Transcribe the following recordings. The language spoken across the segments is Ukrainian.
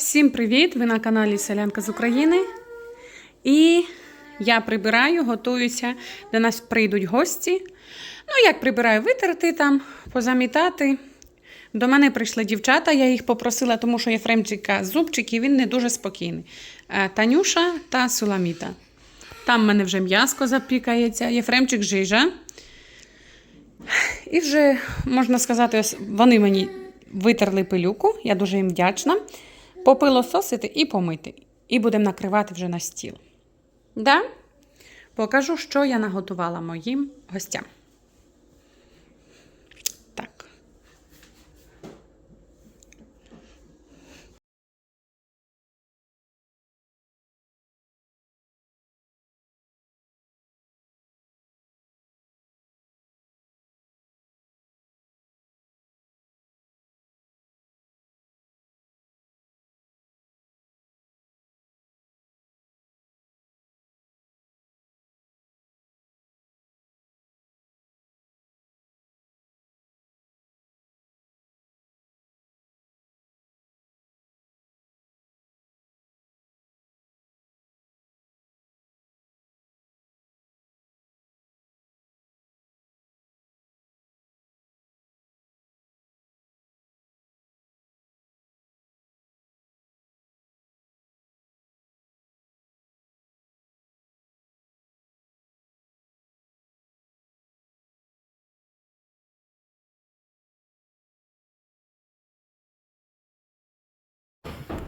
Всім привіт! Ви на каналі Селянка з України. І я прибираю, готуюся. До нас прийдуть гості. Ну, як прибираю, витерти там, позамітати. До мене прийшли дівчата, я їх попросила, тому що Єфремчика зубчик, і він не дуже спокійний. Е, Танюша та Суламіта. Там в мене вже м'яско запікається, Єфремчик жижа. І вже, можна сказати, вони мені витерли пилюку, я дуже їм вдячна. Попилососити і помити. І будемо накривати вже на стіл. Да? Покажу, що я наготувала моїм гостям.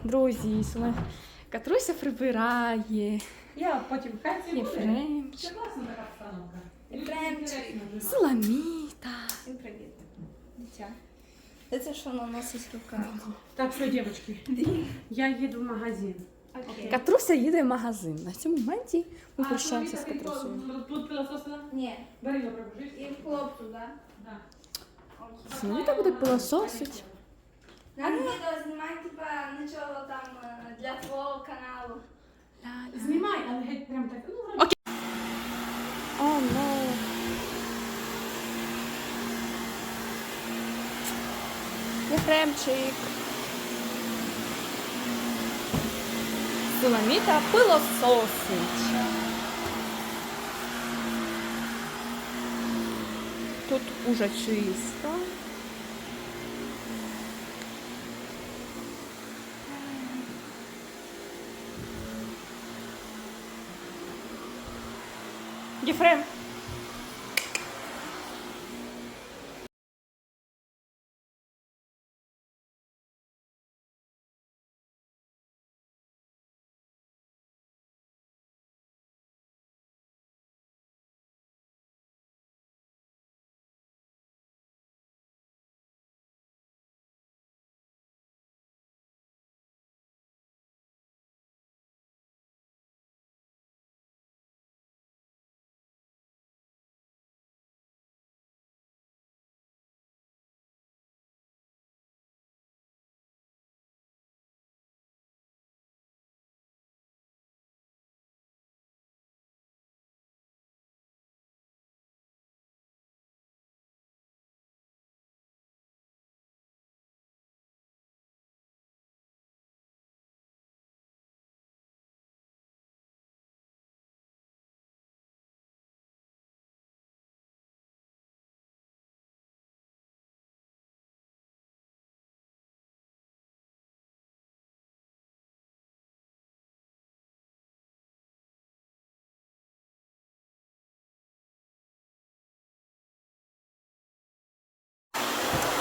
Друзі, Сула- Катруся прибирає. Я потім хай Єфремчик, класна така обстановка. Єфремчик, Суламіта. Всім привіт. Дитя. Це що вона носить в руках. Так, все, дівчатки, я їду в магазин. Окей. Катруся їде в магазин. На цьому моменті ми прощаємося з Катрусею. Тут пилососила? Ні. Бери його пробужиш. І в хлопцю, так? Да. Суламіта буде пилососить. На відео знімай, типа, нічого там е, для твого каналу. Знімай, але геть прям так. Ну, вроді. О, ну. Єфремчик. Суламіта пилососить. Тут уже чисто. de frame.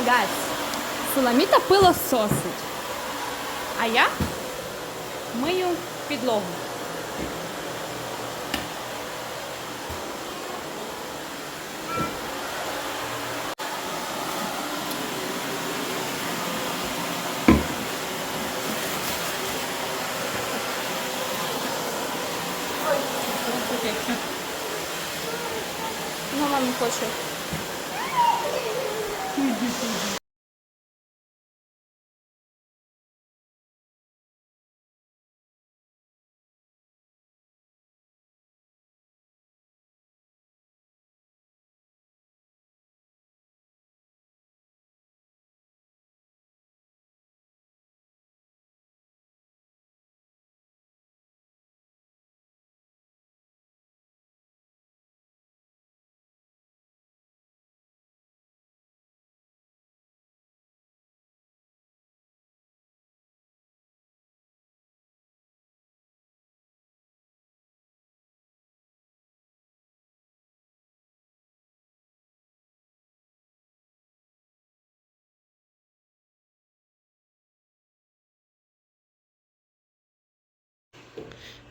Єфрем. Гайс, Суламіта пилососить. А я мию підлогу. Мама не хоче.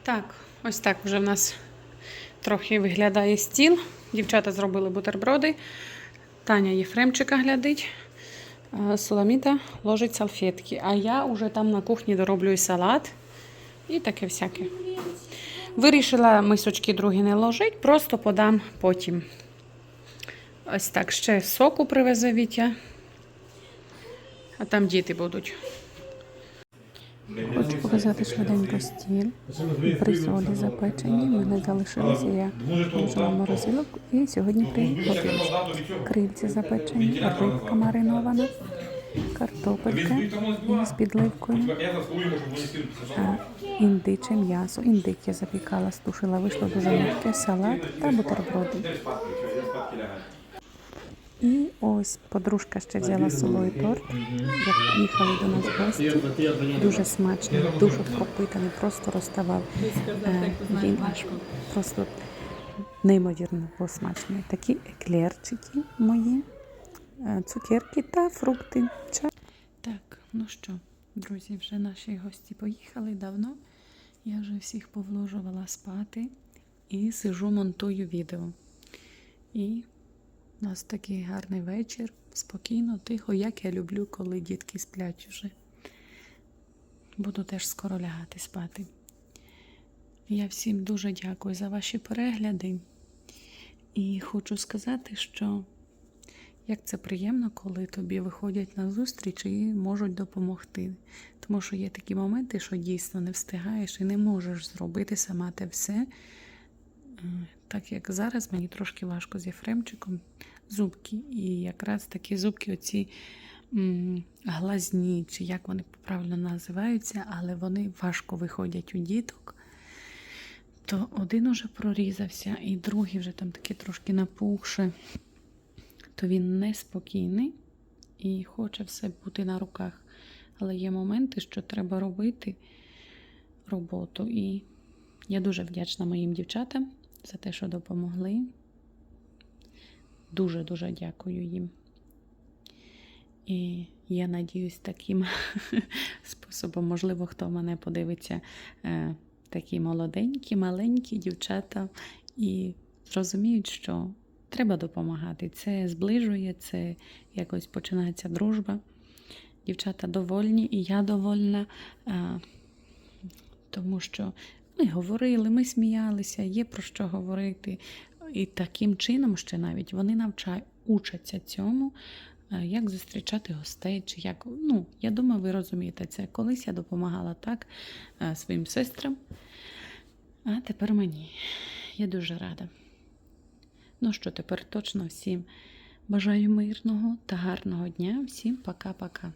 Так, ось так вже в нас трохи виглядає стіл. Дівчата зробили бутерброди. Таня Єфремчика глядить. Соломіта ложить салфетки. А я вже там на кухні дороблюю салат і таке всяке. Вирішила мисочки другі не ложить, просто подам потім. Ось так ще соку привезе Вітя. А там діти будуть. Хочу показати швиденько стіл. Бризолі запечені. В мене залишилися я положила морозилок і сьогодні приготуюсь. Крильці запечені, рибка маринована, картопелька з підливкою, індиче м'ясо. Індик я запікала, стушила, вийшло дуже м'яке, салат та бутерброди. І ось подружка ще взяла з собою торт. Як їхали до нас гості, дуже смачний, дуже пропитаний, просто розставав. Е, Він аж просто неймовірно був смачний. Такі еклерчики мої, е, цукерки та фрукти. Так, ну що, друзі, вже наші гості поїхали давно. Я вже всіх повложувала спати і сижу, монтую відео. І у нас такий гарний вечір, спокійно, тихо, як я люблю, коли дітки сплять вже. Буду теж скоро лягати спати. Я всім дуже дякую за ваші перегляди. І хочу сказати, що як це приємно, коли тобі виходять на зустріч і можуть допомогти. Тому що є такі моменти, що дійсно не встигаєш і не можеш зробити сама те все. Так як зараз мені трошки важко з Єфремчиком зубки. І якраз такі зубки, оці м, глазні, чи як вони правильно називаються, але вони важко виходять у діток. То один уже прорізався, і другий вже там таки трошки напухше, то він неспокійний і хоче все бути на руках. Але є моменти, що треба робити роботу. І я дуже вдячна моїм дівчатам за те, що допомогли. Дуже-дуже дякую їм. І я надіюсь, таким способом, можливо, хто мене подивиться, е, такі молоденькі, маленькі дівчата, і зрозуміють, що треба допомагати. Це зближує, це якось починається дружба. Дівчата довольні, і я довольна, е, тому що ми говорили, ми сміялися, є про що говорити. І таким чином ще навіть вони навчають, учаться цьому, е, як зустрічати гостей, чи як. Ну, я думаю, ви розумієте це. Колись я допомагала так е, своїм сестрам, а тепер мені. Я дуже рада. Ну що, тепер точно всім бажаю мирного та гарного дня. Всім пока-пока.